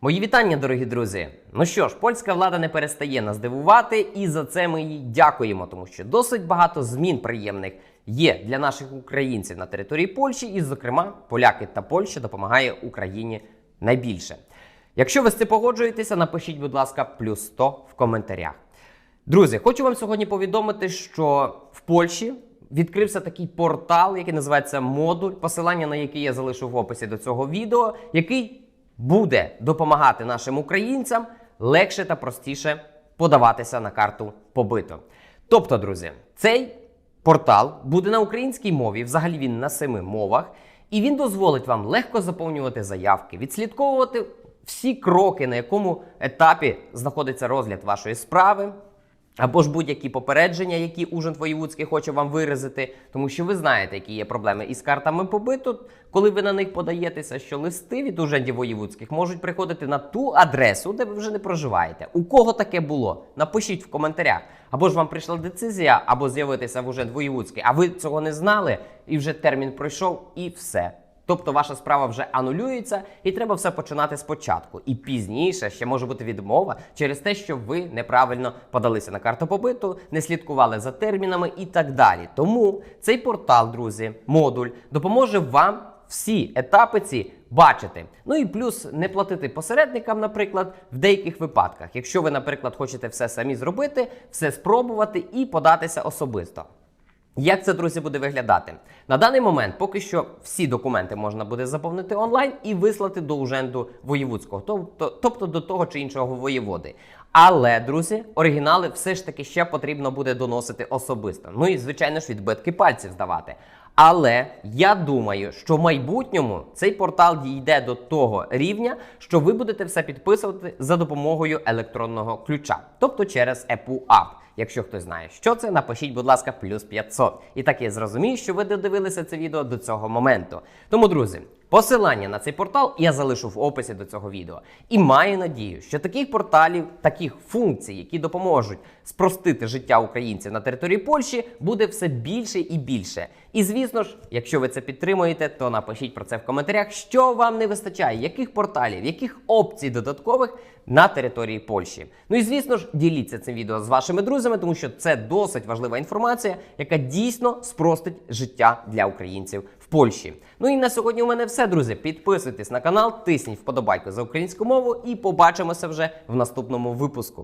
Мої вітання, дорогі друзі. Ну що ж, польська влада не перестає нас дивувати, і за це ми їй дякуємо, тому що досить багато змін приємних є для наших українців на території Польщі, і, зокрема, поляки та Польща допомагає Україні найбільше. Якщо ви з цим погоджуєтеся, напишіть, будь ласка, плюс 100 в коментарях. Друзі, хочу вам сьогодні повідомити, що в Польщі відкрився такий портал, який називається Модуль, посилання на який я залишу в описі до цього відео, який буде допомагати нашим українцям легше та простіше подаватися на карту побиту. Тобто, друзі, цей портал буде на українській мові, взагалі він на семи мовах, і він дозволить вам легко заповнювати заявки, відслідковувати всі кроки, на якому етапі знаходиться розгляд вашої справи. Або ж будь-які попередження, які Ужин Воєвудський хоче вам виразити, тому що ви знаєте, які є проблеми із картами побиту, коли ви на них подаєтеся, що листи від Ужендів Воєвудських можуть приходити на ту адресу, де ви вже не проживаєте. У кого таке було? Напишіть в коментарях. Або ж вам прийшла децизія, або з'явитися в Ужент Воєвудський, а ви цього не знали, і вже термін пройшов, і все. Тобто ваша справа вже анулюється, і треба все починати спочатку. І пізніше ще може бути відмова через те, що ви неправильно подалися на карту побиту, не слідкували за термінами і так далі. Тому цей портал, друзі, модуль допоможе вам всі етапи ці бачити. Ну і плюс не платити посередникам, наприклад, в деяких випадках, якщо ви, наприклад, хочете все самі зробити, все спробувати і податися особисто. Як це, друзі, буде виглядати? На даний момент поки що всі документи можна буде заповнити онлайн і вислати до уженду воєвудського, тобто, тобто до того чи іншого воєводи. Але, друзі, оригінали все ж таки ще потрібно буде доносити особисто. Ну і, звичайно ж, відбитки пальців здавати. Але я думаю, що в майбутньому цей портал дійде до того рівня, що ви будете все підписувати за допомогою електронного ключа, тобто через EPU App. Якщо хтось знає, що це, напишіть, будь ласка, плюс 500. І так я зрозумію, що ви додивилися це відео до цього моменту. Тому, друзі, посилання на цей портал я залишу в описі до цього відео. І маю надію, що таких порталів, таких функцій, які допоможуть спростити життя українців на території Польщі, буде все більше і більше. І звісно ж, якщо ви це підтримуєте, то напишіть про це в коментарях, що вам не вистачає, яких порталів, яких опцій додаткових на території Польщі. Ну і звісно ж, діліться цим відео з вашими друзями, тому що це досить важлива інформація, яка дійсно спростить життя для українців Польщі. Ну і на сьогодні у мене все, друзі. Підписуйтесь на канал, тисніть вподобайку за українську мову і побачимося вже в наступному випуску.